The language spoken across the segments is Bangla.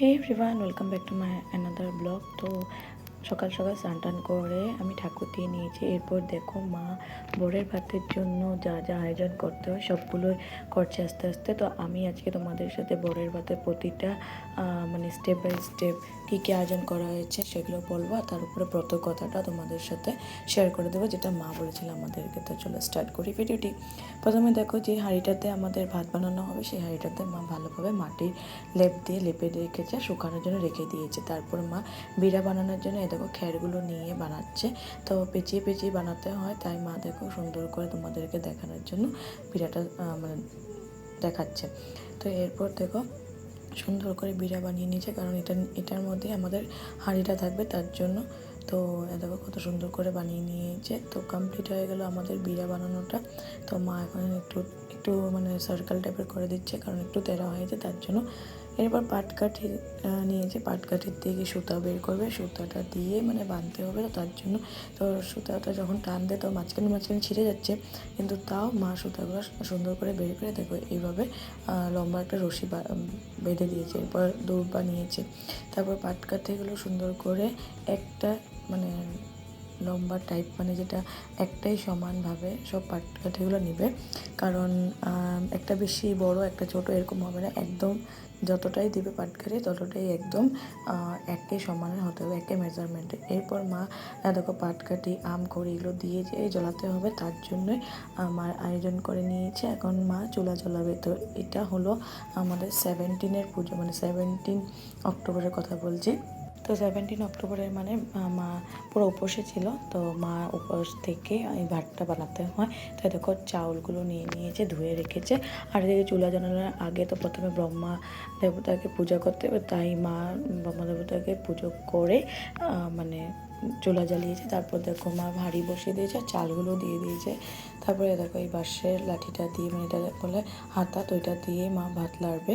Hey everyone welcome back to my another blog তো সকাল সকাল স্নান টান করে আমি ঠাকুর দিয়ে নিয়েছি এরপর দেখো মা বরের ভাতের জন্য যা যা আয়োজন করতে হয় সবগুলোই করছে আস্তে আস্তে। তো আমি আজকে তোমাদের সাথে বরের ভাতের প্রতিটা মানে স্টেপ বাই স্টেপ কী কী আয়োজন করা হয়েছে সেগুলো বলব আর তার উপরে ব্রত কথাটা তোমাদের সাথে শেয়ার করে দেবো, যেটা মা বলেছিল আমাদেরকে। তো চলো স্টার্ট করি ভিডিওটি। প্রথমে দেখো যে হাঁড়িটাতে আমাদের ভাত বানানো হবে, সেই হাঁড়িটাতে মা ভালোভাবে মাটির লেপ দিয়ে লেপে রেখেছে, শুকানোর জন্য রেখে দিয়েছে। তারপর মা বিড়া বানানোর জন্য এ দেখো খ্যারগুলো নিয়ে বানাচ্ছে। তো পেঁচিয়ে পেঁচিয়ে বানাতে হয়, তাই মা দেখো সুন্দর করে তোমাদেরকে দেখানোর জন্য বিড়াটা মানে দেখাচ্ছে। তো এরপর দেখো সুন্দর করে বিড়া বানিয়ে নিয়েছে, কারণ এটা, এটার মধ্যে আমাদের হাঁড়িটা থাকবে, তার জন্য। তো দেখো কত সুন্দর করে বানিয়ে নিয়েছে। তো কমপ্লিট হয়ে গেল আমাদের বিড়া বানানোটা। তো মা এখন একটু একটু মানে সার্কেল টাইপের করে দিচ্ছে, কারণ একটু তেরা হয়েছে, তার জন্য এরপর পাটকাঠি নিয়েছে পাটকাঠির থেকে সুতা বের করবে, সুতাটা দিয়ে মানে বাঁধতে হবে তো তার জন্য। তো সুতাটা যখন টান দেয় তো মাঝখানে মাঝখানে ছিঁড়ে যাচ্ছে, কিন্তু তাও মা সুতাগুলো সুন্দর করে বের করে দেখো, এইভাবে লম্বা একটা রশি বেঁধে দিয়েছে, এরপর দৌড়বা নিয়েছে তারপর পাটকাঠিগুলো সুন্দর করে একটা মানে লম্বা টাইপ মানে যেটা একটাই সমানভাবে সব পাটকাঠিগুলো নেবে। কারণ একটা বেশি বড়, একটা ছোট এরকম হবে না, একদম যতটাই দিবে পাটকারি, ততটাই একদম একই একে সমানের হতে হবে, একে মেজারমেন্টে এরপর মা দেখো পাটকাটি আম করে এগুলো দিয়ে যে জ্বলাতে হবে, তার জন্যই আমার আয়োজন করে নিয়েছে। এখন মা চুলা জ্বলাবে। তো এটা হলো আমাদের সেভেন্টিনের পুজো মানে সেভেন্টিন অক্টোবরের কথা বলছি। তো সেভেন্টিন অক্টোবরের মানে মা পুরো উপসে ছিল, তো মা উপোস থেকে এই ভাতটা বানাতে হয়। তো দেখো চাউলগুলো নিয়ে নিয়েছে, ধুয়ে রেখেছে। আর এদিকে চুলা জ্বালানোর আগে তো প্রথমে ব্রহ্মা দেবতাকে পূজা করতে হবে, তাই মা ব্রহ্মা দেবতাকে পুজো করে মানে চুলা জ্বালিয়েছে। তারপর দেখো মা ভারী বসিয়ে দিয়েছে, চালগুলো দিয়ে দিয়েছে। তারপরে দেখো এই বাঁশের লাঠিটা দিয়ে মানে এটা বলে হাতা, তো এটা দিয়ে মা ভাত লাড়বে।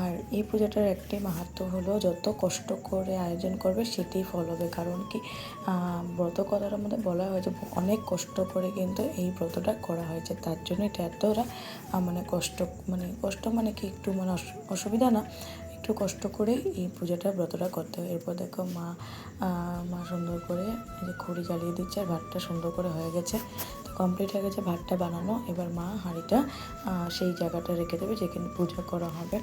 আর এই পূজাটার একটাই মাহাত্ম্য হলো, যত কষ্ট করে আয়োজন করবে সেটাই ফল হবে। কারণ কি ব্রত কথাটার মধ্যে বলা হয়েছে অনেক কষ্ট করে কিন্তু এই ব্রতটা করা হয়েছে। তার জন্য এটা এতটা মানে কষ্ট মানে কষ্ট মানে কি একটু মানে অসুবিধা না, একটু কষ্ট করে এই পূজাটা, ব্রতটা করতে হয়। এরপর দেখো মা মা সুন্দর করে খড়ি জ্বালিয়ে দিচ্ছে আর ভাতটা সুন্দর করে হয়ে গেছে। কমপ্লিট হয়ে গেছে, ভাতটা বানানো। এবার মা হাঁড়িটা সেই জায়গাটা রেখে দেবে যেখানে পূজা করা হবে।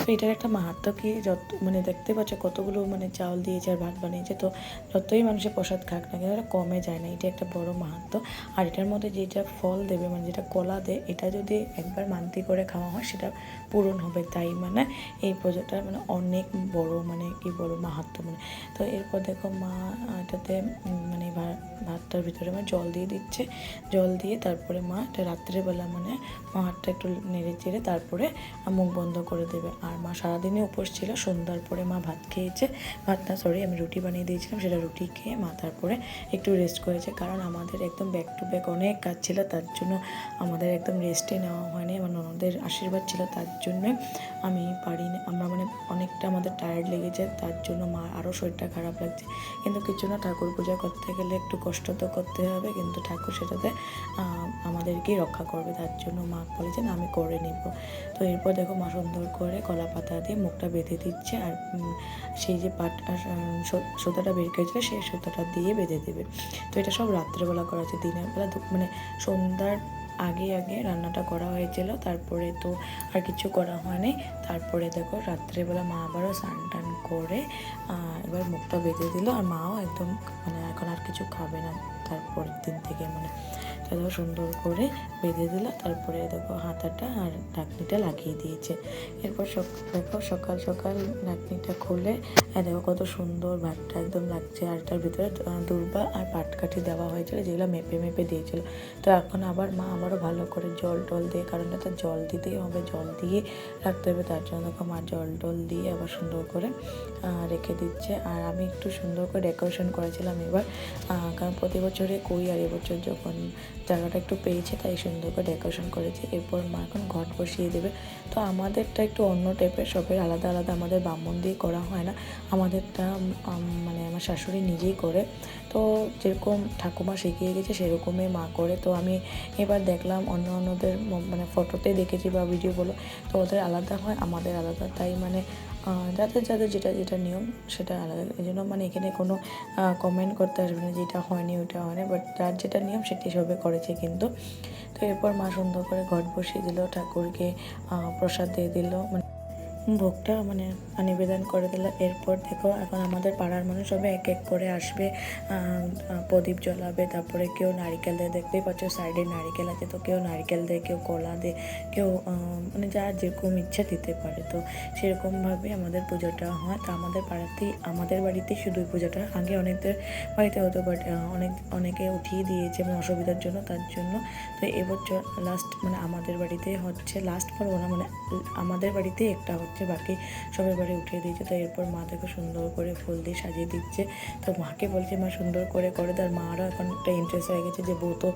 তো এটার একটা মাহাত্ম কি? যত মানে দেখতে পাচ্ছ কতগুলো মানে চাউল দিয়েছে আর ভাত বানিয়েছে, তো যতই মানুষের প্রসাদ খাক না কেন, এটা কমে যায় না। এটা একটা বড় মাহাত্ম আর এটার মধ্যে যেটা ফল দেবে মানে যেটা কলা দেয় এটা যদি একবার মান্তি করে খাওয়া হয়, সেটা পূরণ হবে তাই। মানে এই পুজোটা মানে অনেক বড় মানে কি বড় মাহাত্ম মানে তো এরপর দেখো মা, এটাতে মানে ভাতটার ভিতরে মানে জল দিয়ে দিচ্ছে। জল দিয়ে তারপরে মা, এটা রাত্রেবেলা মানে মা হাতটা একটু নেড়ে চেড়ে তারপরে মুখ বন্ধ করে দেবে। আর মা সারাদিনে উপোস ছিল। সন্ধ্যার পরে মা ভাত খেয়েছে। ভাত না সরি আমি রুটি বানিয়ে দিয়েছিলাম, সেটা রুটি খেয়ে মা তারপরে একটু রেস্ট করেছে। কারণ আমাদের একদম ব্যাক টু ব্যাক অনেক কাজ ছিল, তার জন্য আমাদের একদম রেস্টে নেওয়া হয়নি আমার ননদের আশীর্বাদ ছিল, তার জন্যে আমি পারিনি। আমরা মানে অনেকটা আমাদের টায়ার্ড লেগেছে, তার জন্য মা আরও শরীরটা খারাপ লাগছে। কিন্তু কিছু না, ঠাকুর পূজা করতে গেলে একটু কষ্ট তো করতে হবে, কিন্তু ঠাকুর সেটাতে আমাদেরকেই রক্ষা করবে, তার জন্য মা বলেছেন, আমি করে নিব। তো এরপর দেখো মা সুন্দর করে কলা পাতা দিয়ে মুখটা বেঁধে দিচ্ছে আর সেই যে পাট সুতাটা বের করেছিল সেই সুতাটা দিয়ে বেঁধে দেবে। তো এটা সব রাত্রেবেলা করা হচ্ছে দিনের বেলা মানে সন্ধ্যার আগে আগে রান্নাটা করা হয়েছিল, তারপরে তো আর কিছু করা হয়নি। তারপরে দেখো রাত্রেবেলা মা আবারও স্নান টান করে এবার মুখটা বেঁধে দিল আর মাও একদম মানে এখন আর কিছু খাবে না তারপরের দিন থেকে মানে দেখো সুন্দর করে বেঁধে দিল, তারপরে দেখো হাতাটা আর ঢাকনিটা লাগিয়ে দিয়েছে। এরপর দেখো সকাল সকাল ঢাকনিটা খুলে দেখো কত সুন্দর ভাতটা একদম লাগছে। আর তার ভিতরে দুর্বা আর পাটকাঠি দেওয়া হয়েছিল, যেগুলো মেপে মেপে দিয়েছিল। তো এখন আবার মা আবারও ভালো করে জল টল দিয়ে, কারণ এটা জল দিতেই হবে, জল দিয়ে রাখতে হবে, তার জন্য দেখো মা জল টল দিয়ে আবার সুন্দর করে রেখে দিচ্ছে। আর আমি একটু সুন্দর করে ডেকোরেশন করেছিলাম এবার কারণ প্রতি বছরে করি, আর এবছর যখন জায়গাটা একটু পেয়েছে, তাই সুন্দর করে ডেকোরেশন করেছে। এরপর মা এখন ঘট বসিয়ে দেবে। তো আমাদেরটা একটু অন্য টাইপের সবের আলাদা আলাদা আমাদের ব্রাহ্মণ দিয়ে করা হয় না। আমাদেরটা মানে আমার শাশুড়ি নিজেই করে। তো যেরকম ঠাকুমা শিখিয়ে গেছে, সেরকমই মা করে। তো আমি এবার দেখলাম অন্য অন্যদের মানে ফটোতে দেখেছি বা ভিডিও বলো, তো ওদের আলাদা হয়, আমাদের আলাদা। তাই মানে যাদের যাদের যেটা যেটা নিয়ম সেটা আলাদা। এই জন্য মানে এখানে কোনো কমেন্ট করতে আসবে না যেটা হয়নি, ওটা হয়নি বাট যার যেটা নিয়ম সেটি সবে করেছে কিন্তু। তো এরপর মা সুন্দর করে ঘট বসিয়ে দিল, ঠাকুরকে প্রসাদ দিয়ে দিল। মানে ভোগটা মানে নিবেদন করে দিল। এরপর দেখো, এখন আমাদের পাড়ার মানুষ সবাই এক এক করে আসবে। প্রদীপ জ্বলাবে, তারপরে কেউ নারিকেল দেয়, দেখতেই পাচ্ছ সাইডে নারিকেল আছে, তো কেউ নারিকেল দেয়, কেউ কলা দেয়, কেউ মানে যার যেরকম ইচ্ছা দিতে পারে। তো সেরকমভাবে আমাদের পুজোটা হয়। তো আমাদের পাড়াতেই, আমাদের বাড়িতেই শুধু পুজোটা। আগে অনেকদের বাড়িতে হতো বাট অনেক, অনেকে উঠিয়ে দিয়েছে মানে অসুবিধার জন্য, তার জন্য। তো এবছর লাস্ট মানে আমাদের বাড়িতে হচ্ছে লাস্ট পর্ব না মানে আমাদের বাড়িতেই একটা হচ্ছে। বাকি সবার বাড়ি উঠিয়ে দিয়েছে। তো এরপর মা দেখো সুন্দর করে ফুল দিয়ে সাজিয়ে দিচ্ছে। তো মাকে বলছে, মা, সুন্দর করে করে তার মারও এখন একটা ইন্টারেস্ট হয়ে গেছে যে বউ তো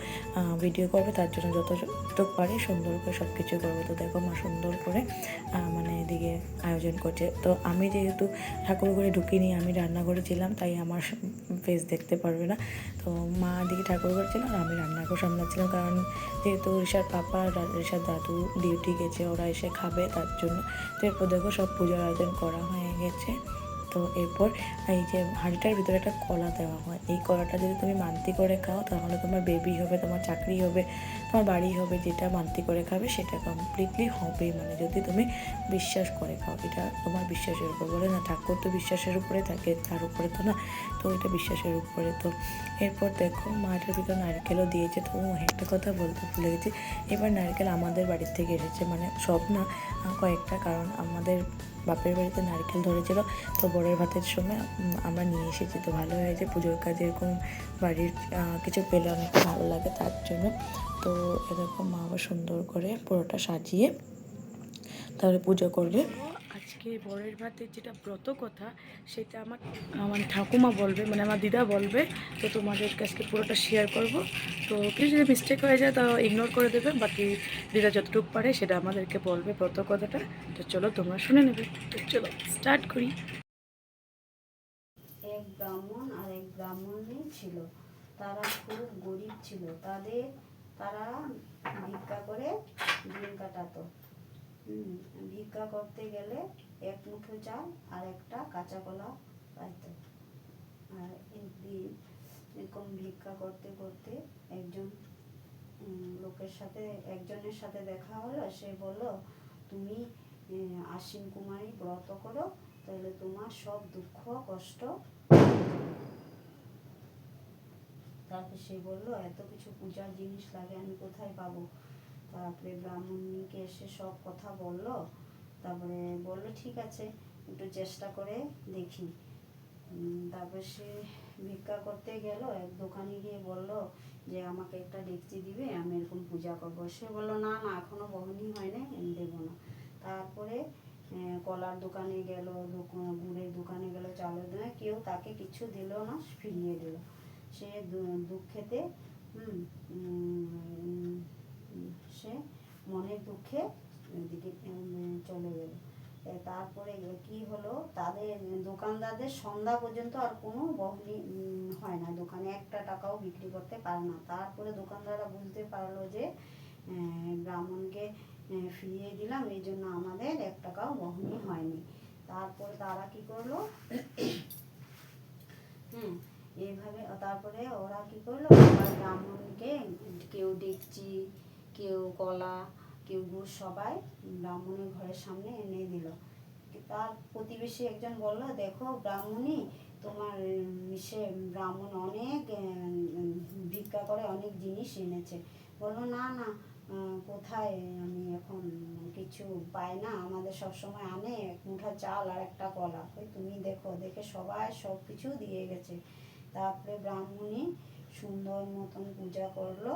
ভিডিও করবে, তার জন্য যতটুকু পারে সুন্দর করে সব কিছু করবে। তো দেখো মা সুন্দর করে মানে এদিকে আয়োজন করছে। তো আমি যেহেতু ঠাকুর ঘরে ঢুকিনি, আমি রান্নাঘরে ছিলাম, তাই আমার ফেস দেখতে পারবে না। তো মা দিকে ঠাকুর ঘর ছিল আর আমি রান্নাঘর সামলাচ্ছিলাম। কারণ যেহেতু ঋষার পাপা ঋষার দাদু ডিউটি গেছে, ওরা এসে খাবে তার জন্য। তো এরপর দেখো সব পূজার আয়োজন করা হয়ে গেছে। তো এরপর এই যে হাঁড়িটার ভিতরে একটা কলা দেওয়া হয়। এই কলাটা যদি তুমি মান্তি করে খাও, তাহলে তোমার বেবি হবে, তোমার চাকরি হবে, তোমার বাড়ি হবে, যেটা মান্তি করে খাবে সেটা কমপ্লিটলি হবে মানে যদি তুমি বিশ্বাস করে খাও। এটা তোমার বিশ্বাসের উপর বলে না, ঠাকুর তো বিশ্বাসের উপরে থাকে, তার উপরে তো না, তো এটা বিশ্বাসের উপরে। তো এরপর দেখো মাঠের ভিতর নারকেলও দিয়েছে। তো একটা কথা বলতে ভুলে গেছি। এবার নারকেল আমাদের বাড়ির থেকে এসেছে মানে সব না কয়েকটা, কারণ আমাদের বাপের বাড়িতে নারকেল ধরেছিল। তো বরের ভাতের সময় আমার নিয়ে এসেছি। তো ভালো হয়েছে, পুজোর কাজে এরকম বাড়ির কিছু পেলে অনেক ভালো লাগে তার জন্য। তো এরকম মা আবার সুন্দর করে পুরোটা সাজিয়ে তাহলে পুজো করবে। আজকে বরের ভাতের যেটা ব্রত কথা, সেটা আমার আমার ঠাকুমা বলবে মানে আমার দিদা বলবে, তো তোমাদের কাছকে পুরোটা শেয়ার করব। তো কিছু যদি মিস্টেক হয়ে যায়, তো ইগনোর করে দেবে, বাকি দিদা যতটুকু পারে সেটা আমাদেরকে বলবে ব্রত কথাটা। তো চলো তোমরা শুনে নেবে। তো চলো স্টার্ট করি। এক ব্রাহ্মণ আর এক ব্রাহ্মণী ছিল। তারা খুব গরিব ছিল। তাদের, তারা ভিক্ষা করে দিন কাটাতো। ভিক্ষা করতে গেলে এক মুঠো চাল আর একটা কাঁচা কলা পাইতো আর একদিন এরকম ভিক্ষা করতে করতে একজন লোকের সাথে, একজনের সাথে দেখা হলো, সে বলল, তুমি আশ্বিন কুমারী ব্রত করো, তাহলে তোমার সব দুঃখ, কষ্ট তারপর সে বলল, এত কিছু পূজার জিনিস লাগে, আমি কোথায় পাবো? তারপরে ব্রাহ্মণীকে এসে সব কথা বলল। তারপরে বলল ঠিক আছে একটু চেষ্টা করে দেখি। তারপরে সে ভিক্ষা করতে গেল এক দোকানে গিয়ে বলল যে আমাকে একটা ডেকচি দিবে আমি এরকম পূজা করব। সে বলল না না এখনও বহনি হয় না আমি দেবো না। তারপরে কলার দোকানে গেল গুড়ের দোকানে গেল চালের দোকানে কেউ তাকে কিছু দিল না ফিরিয়ে দিল। সে দুঃখেতে হুম, দুঃখে উম, চলে গেল। তারপরে কি হলো? তাদের দোকানদারদের সন্ধ্যা পর্যন্ত আর কোনো বহনি হয় না। দোকানে একটা টাকাও বিক্রি করতে পারে না। তারপরে দোকানদাররা বুঝতে পারল যে ব্রাহ্মণকে ফিরিয়ে দিলাম এই জন্য আমাদের এক টাকাও বহনি হয়নি। তারপরে তারা কি করল? হ্যাঁ এইভাবে তারপরে ওরা কি করল? ব্রাহ্মণকে কেউ ডেকচি কেউ কলা কেউ গুড় সবাই ব্রাহ্মণের ঘরের সামনে এনে দিল। তার প্রতিবেশী একজন বলল, দেখো ব্রাহ্মণী, তোমার সে ব্রাহ্মণ অনেক ভিক্ষা করে, অনেক জিনিস এনেছে। বলল, না না কোথায়? আমি এখন কিছু পাই না। আমাদের সব সময় আনে, এক মুঠা চাল আর একটা কলা। তুমি দেখো, দেখে সবাই সব কিছু দিয়ে গেছে। তারপরে ব্রাহ্মণী সুন্দর মতন পূজা করল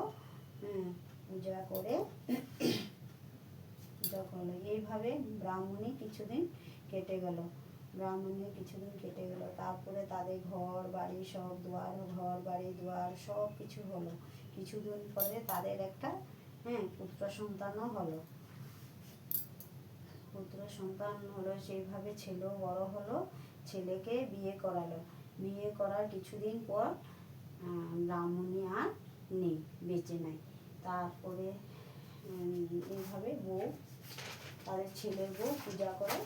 হ্যাঁ পূজা করে পূজা করল এইভাবে ব্রাহ্মণী কিছুদিন কেটে গেল। ব্রাহ্মণী কিছুদিন কেটে গেল। তারপরে তাদের ঘর, বাড়ি সব, দুয়ার, ঘর, বাড়ি, দুয়ার সব কিছু হলো। কিছুদিন পরে তাদের একটা হ্যাঁ পুত্র সন্তানও হলো। পুত্র সন্তান হলো সেইভাবে ছেলেও বড় হলো, ছেলেকে বিয়ে করালো। বিয়ে করার কিছুদিন পর ব্রাহ্মণী আর নেই, বেঁচে নাই। তারপরে এইভাবে বউ তাদের ছেলের বউ পূজা করে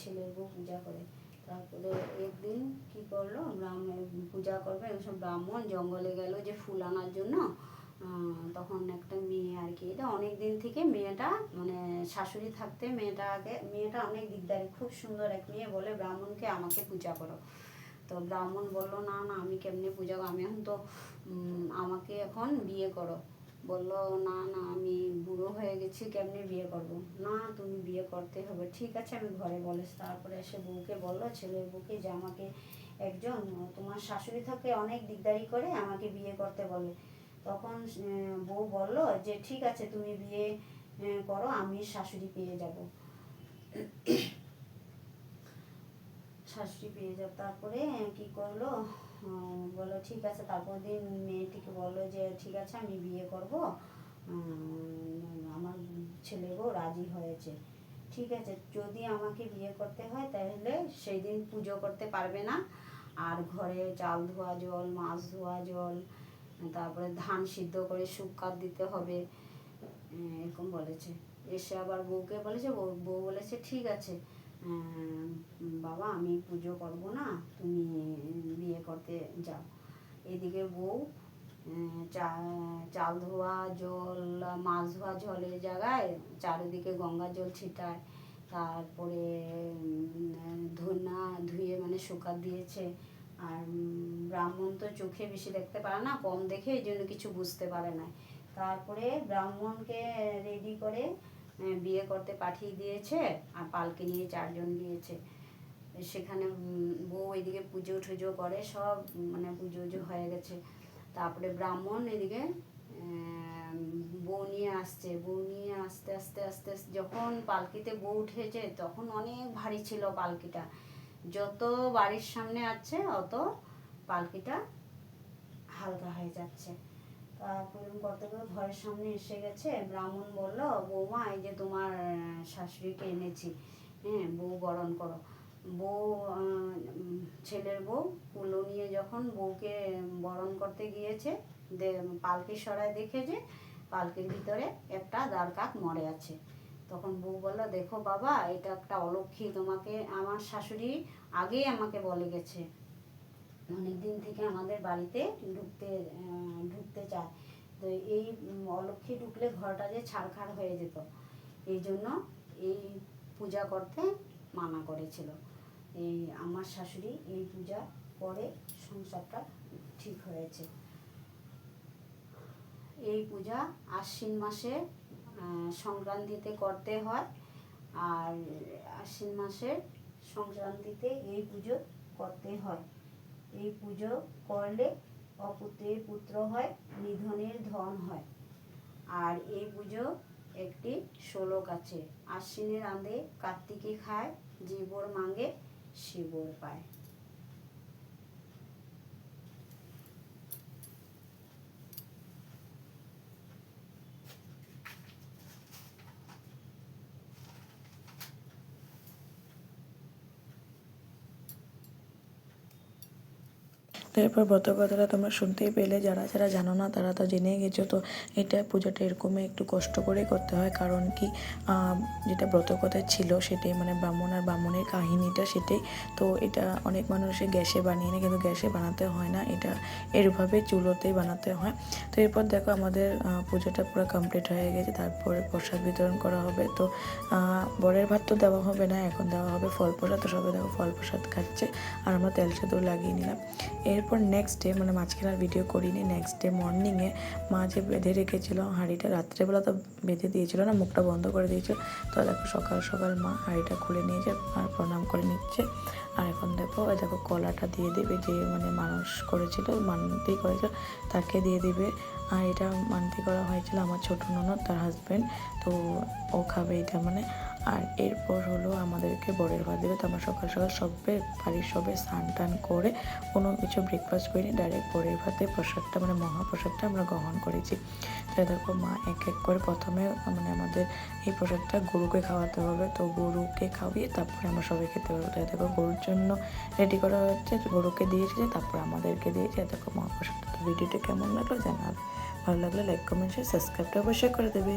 ছেলের বউ পূজা করে। তারপরে একদিন কি করল ব্রাহ্মণ পূজা করবে সব ব্রাহ্মণ জঙ্গলে গেল যে ফুল আনার জন্য। তখন একটা মেয়ে আর কি, এটা অনেক দিন থেকে মেয়েটা মানে শাশুড়ি থাকতে মেয়েটাকে মেয়েটা অনেক দিকদারি, খুব সুন্দর এক মেয়ে বলে ব্রাহ্মণকে আমাকে পূজা করো। তো ব্রাহ্মণ বলল, না না, আমি কেমনে পূজা করো আমি এখন তো আমাকে এখন বিয়ে করো। বলল, না না, আমি বুড়ো হয়ে গেছি, কেমনে বিয়ে করব? না, তুমি বিয়ে করতে হবে, ঠিক আছে, আমি ঘরে বলে তারপরে এসে বউকে বলল ছেলের বউকে যে আমাকে একজন, তোমার শাশুড়ি থাকে, অনেক দিকদারি করে আমাকে বিয়ে করতে বলে। তখন বউ বলল যে, ঠিক আছে, তুমি বিয়ে করো, আমি শাশুড়ি পেয়ে যাব। শাশুড়ি পেয়ে যাব। তারপরে কি করল? বলো ঠিক আছে তারপর দিন মেয়েটিকে বলল যে, ঠিক আছে, আমি বিয়ে করব। আমার ছেলে বউ রাজি হয়েছে। ঠিক আছে, যদি আমাকে বিয়ে করতে হয়, তাহলে সেই দিন পুজো করতে পারবে না। আর ঘরে চাল ধোয়া জল, মাছ ধোয়া জল, তারপরে ধান সিদ্ধ করে শুকাত দিতে হবে। এরকম বলেছে। এসে আবার বউকে বলেছে বউ বলেছে, ঠিক আছে বাবা, আমি পুজো করব না, তুমি বিয়ে করতে যাও। এদিকে বউ চাল ধোয়া, জল, মাছ ধোয়া, জলের জায়গায়, চারিদিকে গঙ্গা জল ছিটায়, তারপরে ধনা ধুয়ে মানে শুকা দিয়েছে। আর ব্রাহ্মণ তো চোখে বেশি দেখতে পারে না, কম দেখে এই জন্য কিছু বুঝতে পারে না। তারপরে ব্রাহ্মণকে রেডি করে বিয়ে করতে পাঠিয়ে দিয়েছে আর পালকি নিয়ে চারজন গিয়েছে। সেখানে বউ এদিকে পুজো টুজো করে, সব মানে পুজো উজো হয়ে গেছে। তারপরে ব্রাহ্মণ এদিকে বউ নিয়ে আসছে। বউ নিয়ে আস্তে আস্তে আস্তে আস্তে যখন পালকিতে বউ উঠেছে তখন অনেক ভারী ছিল পালকিটা। যত বাড়ির সামনে আছে অত পালকিটা হালকা হয়ে যাচ্ছে। তারপরে করতে করতে ঘরের সামনে এসে গেছে। ব্রাহ্মণ বলল, বৌমা, এই যে তোমার শাশুড়িকে এনেছি হ্যাঁ বউ বরণ করো। বউ ছেলের বউ, কুলো নিয়ে যখন বউকে বরণ করতে গিয়েছে পালকি সরায় দেখে যে পালকির ভিতরে একটা দাঁড় কাক মরে আছে। তখন বউ বলল, দেখো বাবা, এটা একটা অলক্ষী, তোমাকে আমার শাশুড়ি আগেই আমাকে বলে গেছে। অনেক দিন থেকে আমাদের বাড়িতে ঢুকতে ঢুকতে চায়। তো এই অলক্ষী ঢুকলে ঘরটা যে ছাড়খাড় হয়ে যেত, এই জন্য এই পূজা করতে মানা করেছিল। এই আমার শাশুড়ি এই পূজা করে সংসারটা ঠিক হয়েছে। এই পূজা আশ্বিন মাসে সংক্রান্তিতে করতে হয়। আর আশ্বিন মাসের সংক্রান্তিতে এই পুজো করতে হয়। এই পুজো করলে অপুত্রের পুত্র হয়, নিধনের ধন হয়। আর এই পুজো একটি শ্লোক আছে। আশ্বিনের আন্দে কার্তিকে খায়, জীবর মাঙ্গে শিবর পায়। এরপর ব্রত কথাটা তোমরা শুনতেই পেলে। যারা যারা জানো না, তারা তো জেনে গেছো। তো এটা পূজাটা এরকমই একটু কষ্ট করে করতে হয়। কারণ কি যেটা ব্রত কথায় ছিল, সেটাই মানে ব্রাহ্মণ আর ব্রাহ্মণের কাহিনীটা সেটাই। তো এটা অনেক মানুষে গ্যাসে বানিয়ে নেয়, কিন্তু গ্যাসে বানাতে হয় না। এটা এরভাবে চুলোতেই বানাতে হয়। তো এরপর দেখো আমাদের পুজোটা পুরো কমপ্লিট হয়ে গেছে। তারপরে প্রসাদ বিতরণ করা হবে। তো বরের ভাত তো দেওয়া হবে না, এখন দেওয়া হবে ফল প্রসাদ। তো সবাই দেখো ফল প্রসাদ খাচ্ছে। আর আমরা তেল সেদ্ধ লাগিয়ে নিলাম। এরপর নেক্সট ডে মানে মাঝখানে আর ভিডিও করিনি নেক্সট ডে মর্নিংয়ে মা যে বেঁধে রেখেছিল হাঁড়িটা, রাত্রেবেলা তো বেঁধে দিয়েছিল না, মুখটা বন্ধ করে দিয়েছিল, তো দেখো সকাল সকাল মা হাঁড়িটা খুলে নিয়েছে, আর প্রণাম করে নিচ্ছে। আর এখন দেখো দেখো কলাটা দিয়ে দেবে যে মানে মানুষ করেছিল, মানতি করেছিল, তাকে দিয়ে দিবে। আর এটা মানতি করা হয়েছিল আমার ছোট ননদ, তার হাজব্যান্ড তো ও খাবে এটা মানে আর এরপর হলো আমাদেরকে বরের ভাত দেবে। তো আমরা সকাল সকাল সবে বাড়ির সবে স্নান টান করে কোনো কিছু ব্রেকফাস্ট করিনি ডাইরেক্ট বরের ভাতে প্রসাদটা মানে মহাপ্রসাদটা আমরা গ্রহণ করেছি। তাই দেখো মা এক এক করে প্রথমে মানে আমাদের এই প্রসাদটা গরুকে খাওয়াতে হবে। তো গরুকে খাওয়িয়ে তারপরে আমরা সবাই খেতে পারব। তাই দেখো গরুর জন্য রেডি করা হচ্ছে। গরুকে দিয়েছে তারপরে আমাদেরকে দিয়েছে দেখো মহাপ্রসাদটা। তো ভিডিওটা কেমন লাগল জানাবে। ভালো লাগলে লাইক কমেন্ট শেয়ার সাবস্ক্রাইবটা অবশ্যই করে দেবে।